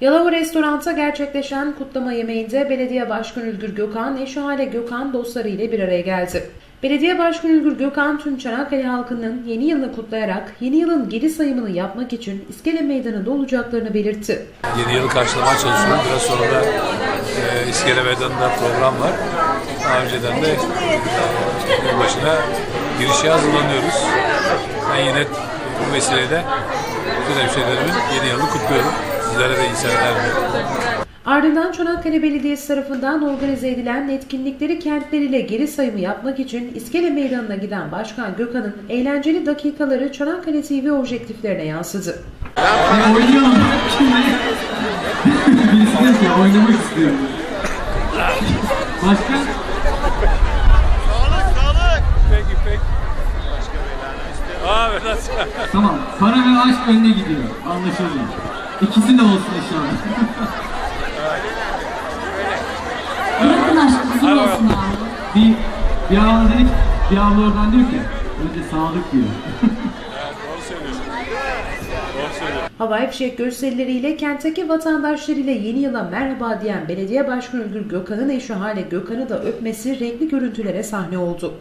Yalova Restorant'ta gerçekleşen kutlama yemeğinde Belediye Başkanı Ülgür Gökhan, eşi Hale Gökhan dostları ile bir araya geldi. Belediye Başkanı Ülgür Gökhan tüm Çanakkale halkının yeni yılını kutlayarak yeni yılın geri sayımını yapmak için İskele Meydanı'nda olacaklarını belirtti. Yeni yılı karşılamaya çalışıyorum. Biraz sonra da e, İskele Meydanı'nda program var. Daha önceden de e, yılbaşına girişe hazırlanıyoruz. Ben yine bu vesileyle bütün hemşehrilerimin yeni yılını kutluyorum. Sizlere de iyi seneler diliyorum. Ardından Çanakkale Belediyesi tarafından organize edilen etkinlikleri kentleriyle geri sayımı yapmak için İskele Meydanı'na giden Başkan Gökhan'ın eğlenceli dakikaları Çanakkale TV objektiflerine yansıdı. Ben diyor ki oynamak istiyorum. Başka? Vedat. Tamam. Para ve aşk önüne gidiyor. Anlaşıldı. İkisi de olsun inşallah. Bırakın aşkı bizim olsun abi. bir, bir abla dedik, bir abla oradan diyor ki, önce sağlık diyor. Havai fişek gösterileriyle kentteki vatandaşlarıyla yeni yıla merhaba diyen Belediye Başkanı Ülgür Gökhan'ın eşi Hale Gökhan'ı da öpmesi renkli görüntülere sahne oldu.